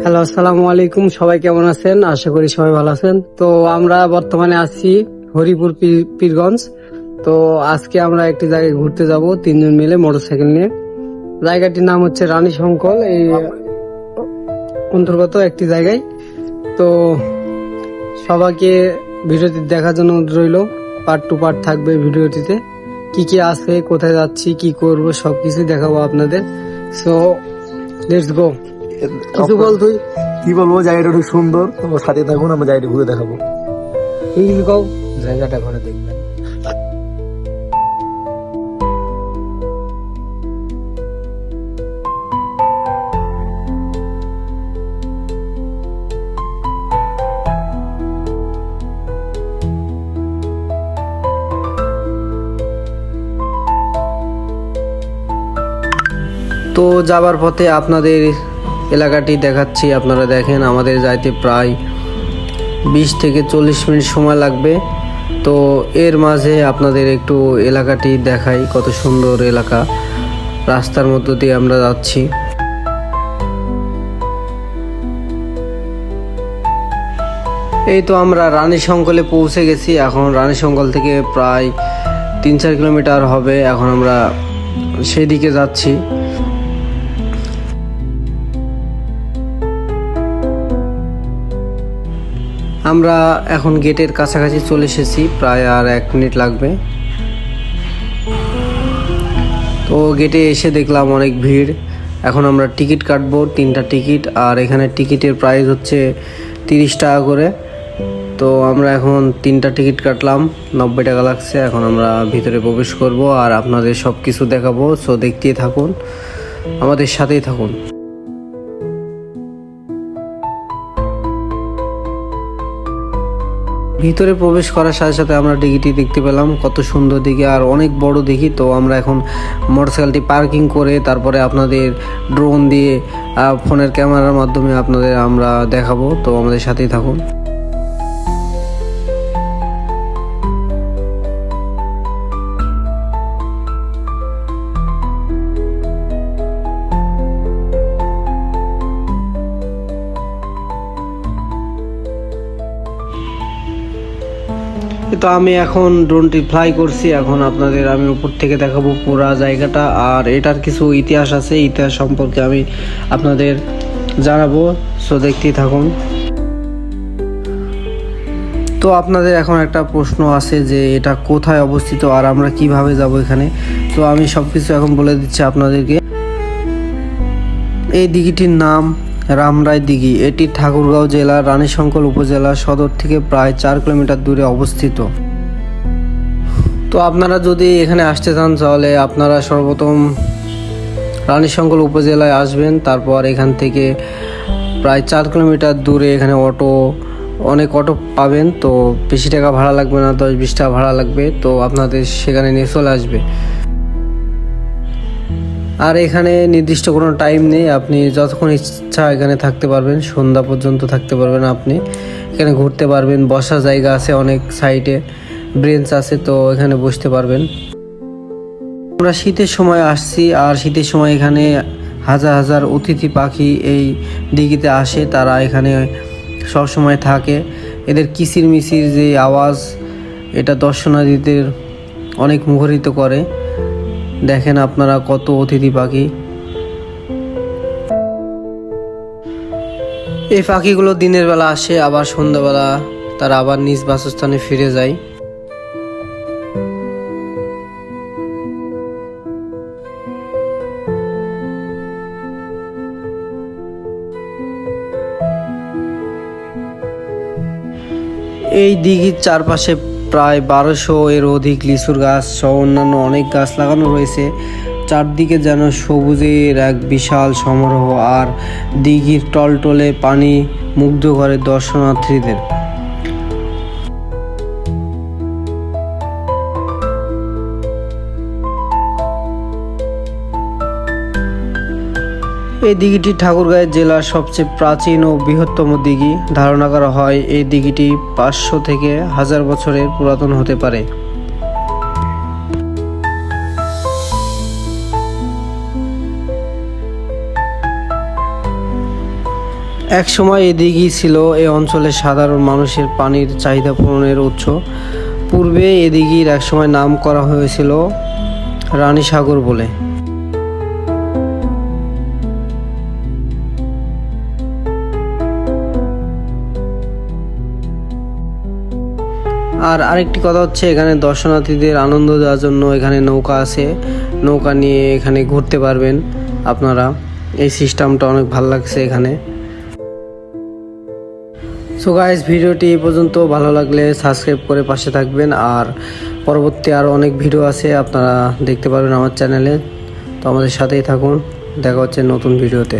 Hello, আসসালামু আলাইকুম। সবাই কেমন আছেন? আশা করি সবাই ভালো আছেন। তো আমরা বর্তমানে আছি হরিপুর পীর- পীরগঞ্জ। তো আজকে আমরা একটি জায়গায় ঘুরতে যাব, তিনজন মিলে মোটরসাইকেল নিয়ে। জায়গাটির নাম হচ্ছে রানী শঙ্কল এই অন্তর্গত একটি জায়গায়। তো সবাইকে ভিডিওটি দেখার জন্য রইল। পার্ট টু পার্ট থাকবে ভিডিওটিতে। কি কি আছে, কোথায় যাচ্ছি, কি করব, সবকিছু দেখাবো আপনাদের। সো লেটস গো কিছু বল তুই? কি বলব জায়গাটা অনেক সুন্দর। তো সাথে থাকুন আমরা জায়গাটা ঘুরে দেখাবো। তুই কিছু কও জায়গাটা ঘরে দেখবেন। তো যাবার পথে আপনাদের এলাকাটি দেখাচ্ছি, আপনারা দেখেন, আমাদের যাইতে প্রায় বিশ থেকে চল্লিশ মিনিট সময় লাগবে। তো এর মাঝে আপনাদের একটু এলাকাটি দেখাই, কত সুন্দর এলাকা। রাস্তার মধ্য দিয়ে আমরা যাচ্ছি। এই তো আমরা রানী শঙ্কলে পৌঁছে গেছি। এখন রানী শঙ্কল থেকে প্রায় তিন চার কিলোমিটার হবে। এখন আমরা সেই দিকে যাচ্ছি। আমরা এখন গেটের কাছাকাছি চলে এসেছি, প্রায় আর এক মিনিট লাগবে। তো গেটে এসে দেখলাম অনেক ভিড়। এখন আমরা টিকিট কাটবো, তিনটা টিকিট, আর এখানে টিকিটের প্রাইস হচ্ছে তিরিশ টাকা করে। তো আমরা এখন তিনটা টিকিট কাটলাম, নব্বই টাকা লাগছে, এখন আমরা ভিতরে প্রবেশ করব আর আপনাদের সব কিছু দেখাবো। সো দেখতেই থাকুন, আমাদের সাথেই থাকুন। ভিতরে প্রবেশ করার সাথে সাথে আমরা দিঘিটি দেখতে পেলাম, কত সুন্দর দিঘি আর অনেক বড় দেখি। তো আমরা এখন মোটরসাইকেলটি পার্কিং করে তারপরে আপনাদের ড্রোন দিয়ে ফোনের ক্যামেরার মাধ্যমে আপনাদের আমরা দেখাবো। তো আমাদের সাথেই থাকুন। তো আমি এখন ড্রোনটি ফ্লাই করছি, এখন আপনাদের আমি উপর থেকে দেখাবো পুরা জায়গাটা। আর এটার কিছু ইতিহাস আছে, ইতিহাস সম্পর্কে আমি আপনাদের জানাব সো দেখতেই থাকুন। তো আপনাদের এখন একটা প্রশ্ন আছে যে এটা কোথায় অবস্থিত আর আমরা কীভাবে যাব এখানে? তো আমি সব কিছু এখন বলে দিচ্ছি আপনাদেরকে। এই দিঘিটির নাম রামরায় দিঘি এটি ঠাকুরগাঁও জেলার রানীশঙ্কর উপজেলা সদর থেকে প্রায় চার কিলোমিটার দূরে অবস্থিত। তো আপনারা যদি এখানে আসতে চান, তাহলে আপনারা সর্বপ্রথম রানীশঙ্কর উপজেলায় আসবেন। তারপর এখান থেকে প্রায় চার কিলোমিটার দূরে এখানে অটো, অনেক অটো পাবেন। তো বেশি টাকা ভাড়া লাগবে না, দশ বিশ টাকা ভাড়া লাগবে। তো আপনাদের সেখানে নিয়ে চলে আসবে। আর এখানে নির্দিষ্ট কোনো টাইম নেই। আপনি যতক্ষণ ইচ্ছা এখানে থাকতে পারবেন, সন্ধ্যা পর্যন্ত থাকতে পারবেন আপনি। এখানে ঘুরতে পারবেন, বসার জায়গা আছে অনেক সাইডে ব্রেঞ্চ আছে, তো এখানে বসতে পারবেন। আমরা শীতের সময় আসছি, আর শীতের সময় এখানে হাজার হাজার অতিথি পাখি এই দিঘিতে আসে। তারা এখানে সব সময় থাকে। এদের কিসির মিসির যে আওয়াজ, এটা দর্শনার্থীদের অনেক মুখরিত করে। দেখেন আপনারা কত অতিথি পাখি। এই পাখিগুলো দিনের বেলা আসে, আবার সন্ধ্যাবেলা তারা আবার নিজ বাসস্থানে ফিরে যায়। এই দিঘির চারপাশে প্রায় বারোশো এর অধিক লিচুর গাছ সহ অন্যান্য অনেক গাছ লাগানো রয়েছে। চারদিকে যেন সবুজের এক বিশাল সমারোহ আর দিঘির টলটলে পানি মুগ্ধ করে দর্শনার্থীদের। এই দিঘিটি ঠাকুরগাঁও জেলার সবচেয়ে প্রাচীন ও বৃহত্তম দিঘি। ধারণা করা হয় এই দিঘিটি পাঁচশো থেকে হাজার বছরের পুরাতন হতে পারে। এক সময় এদিকেই ছিল এই অঞ্চলের সাধারণ মানুষের পানির চাহিদা পূরণের উৎস। পূর্বে এদিকের একসময় নাম করা হয়েছিল রানী সাগর বলে। আর আরেকটি কথা হচ্ছে, এখানে দর্শনার্থীদের আনন্দ দেওয়ার জন্য এখানে নৌকা আছে। নৌকা নিয়ে এখানে ঘুরতে পারবেন আপনারা। এই সিস্টেমটা অনেক ভালো লাগছে এখানে। সো গাইস ভিডিওটি পর্যন্ত। ভালো লাগলে সাবস্ক্রাইব করে পাশে থাকবেন। আর পরবর্তী আরও অনেক ভিডিও আছে, আপনারা দেখতে পারবেন আমার চ্যানেলে তো আমাদের সাথেই থাকুন। দেখা হচ্ছে নতুন ভিডিওতে